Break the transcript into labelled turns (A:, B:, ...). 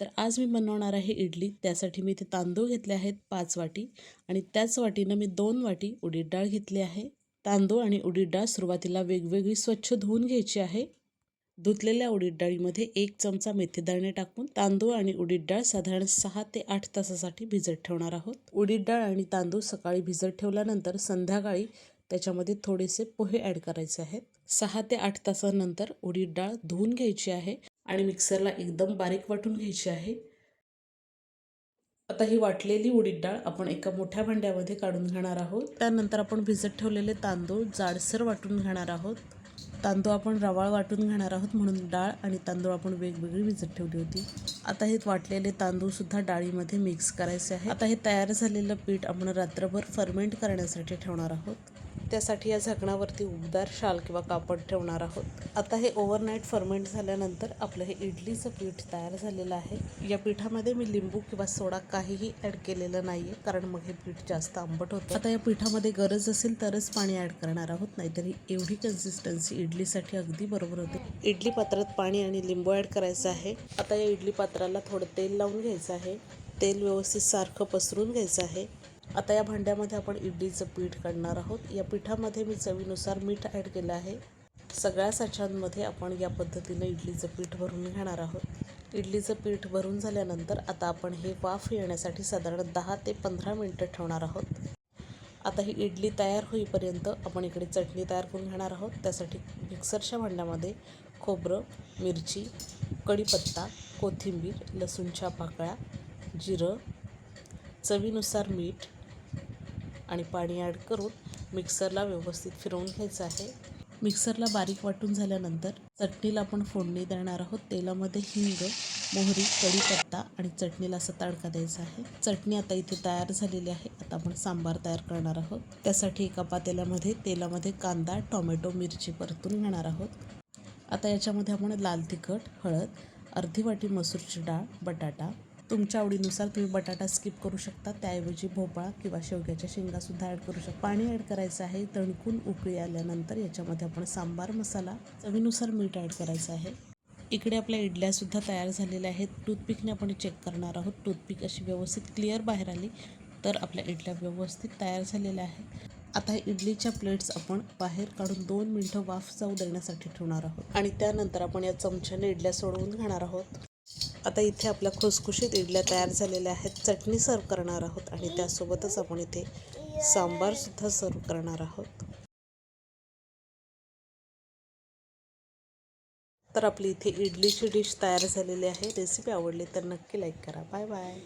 A: तर आज मी बनवणार आहे इडली. त्यासाठी मी इथे तांदूळ घेतले आहेत पाच वाटी आणि त्याच वाटीनं मी दोन वाटी उडीद डाळ घेतली आहे. तांदूळ आणि उडीद डाळ सुरुवातीला वेगवेगळी स्वच्छ धुवून घ्यायची आहे. धुतलेल्या उडीद डाळीमध्ये एक चमचा मेथीदाणे टाकून तांदूळ आणि उडीद डाळ साधारण सहा ते आठ तासासाठी भिजत ठेवणार आहोत. उडीद डाळ आणि तांदूळ सकाळी भिजत ठेवल्यानंतर संध्याकाळी त्याच्यामध्ये थोडेसे पोहे ॲड करायचे आहेत. सहा ते आठ तासानंतर उडीद डाळ धुवून घ्यायची आहे आणि मिक्सरला एकदम बारीक वाटून घ्यायची आहे. आता ही वाटलेली उडीद डाळ आपण एका मोठ्या भांड्यामध्ये काढून घेणार आहोत. त्यानंतर आपण भिजत ठेवलेले तांदूळ जाडसर वाटून घेणार आहोत. तांदूळ आपण रवाळ वाटून घेणार आहोत म्हणून डाळ आणि तांदूळ आपण वेगवेगळी भिजत ठेवली होती. आता हे वाटलेले तांदूळसुद्धा डाळीमध्ये मिक्स करायचे आहे आता हे तयार झालेलं पीठ आपण रात्रभर फर्मेंट करण्यासाठी ठेवणार आहोत. त्यासाठी या झाकणावरती उबदार शाल किंवा कापड ठेवणार आहोत. आता हे ओव्हरनाईट फर्मेंट झाल्यानंतर आपलं हे इडलीचं पीठ तयार झालेलं आहे. या पिठामध्ये मी लिंबू किंवा सोडा काहीही ॲड केलेलं नाही आहे कारण मग हे पीठ जास्त आंबट होतं. आता या पिठामध्ये गरज असेल तरच पाणी ॲड करणार आहोत नाहीतरी एवढी कन्सिस्टन्सी इडलीसाठी अगदी बरोबर होते. इडली पात्रात पाणी आणि लिंबू ॲड करायचं आहे. आता या इडली पात्राला थोडं तेल लावून घ्यायचं आहे. तेल व्यवस्थित सारखं पसरून घ्यायचं आहे. आता या भांड्यामध्ये आपण इडलीचं पीठ काढणार आहोत. या पिठामध्ये मी चवीनुसार मीठ ॲड केलं आहे. सगळ्या साच्यामध्ये आपण या पद्धतीनं इडलीचं पीठ भरून घेणार आहोत. इडलीचं पीठ भरून झाल्यानंतर आता आपण हे वाफ येण्यासाठी साधारण दहा ते पंधरा मिनटं ठेवणार आहोत. आता ही इडली तयार होईपर्यंत आपण इकडे चटणी तयार करून घेणार आहोत. त्यासाठी मिक्सरच्या भांड्यामध्ये खोबरं मिरची कढीपत्ता कोथिंबीर लसूणच्या पाकळ्या जिरं चवीनुसार मीठ आणि पाणी ॲड करून मिक्सरला व्यवस्थित फिरवून घ्यायचं आहे. मिक्सरला बारीक वाटून झाल्यानंतर चटणीला आपण फोडणी देणार आहोत. तेलामध्ये हिंग मोहरी कढीपत्ता आणि चटणीला असा तडका द्यायचा आहे. चटणी आता इथे तयार झालेली आहे. आता आपण सांबार तयार करणार आहोत. त्यासाठी एका पातेल्यामध्ये तेलामध्ये कांदा टोमॅटो मिरची परतून घेणार आहोत. आता याच्यामध्ये आपण लाल तिखट हळद अर्धी वाटी मसूरची डाळ बटाटा तुमच्या आवडीनुसार तुम्ही बटाटा स्किप करू शकता. त्याऐवजी भोपळा किंवा शेवग्याच्या शेंगासुद्धा ॲड करू शकता. पाणी ॲड करायचं आहे. तणकून उकळी आल्यानंतर याच्यामध्ये आपण सांबार मसाला चवीनुसार मीठ ॲड करायचं आहे. इकडे आपल्या इडल्यासुद्धा तयार झालेल्या आहेत. टूथपिकने आपण चेक करणार आहोत. टूथपिक अशी व्यवस्थित क्लिअर बाहेर आली तर आपल्या इडल्या व्यवस्थित तयार झालेल्या आहेत. आता इडलीच्या प्लेट्स आपण बाहेर काढून दोन मिनटं वाफ जाऊ देण्यासाठी ठेवणार आहोत. आणि त्यानंतर आपण या चमच्याने इडल्या सोडवून घेणार आहोत. आता इथे आपल्या खुसखुशीत इडल्या तयार झालेल्या आहेत. चटणी सर्व करणार आहोत आणि त्यासोबतच आपण इथे सांबारसुद्धा सर्व करणार आहोत. तर आपली इथे इडलीची डिश तयार झालेली आहे. रेसिपी आवडली तर नक्की लाईक करा. Bye bye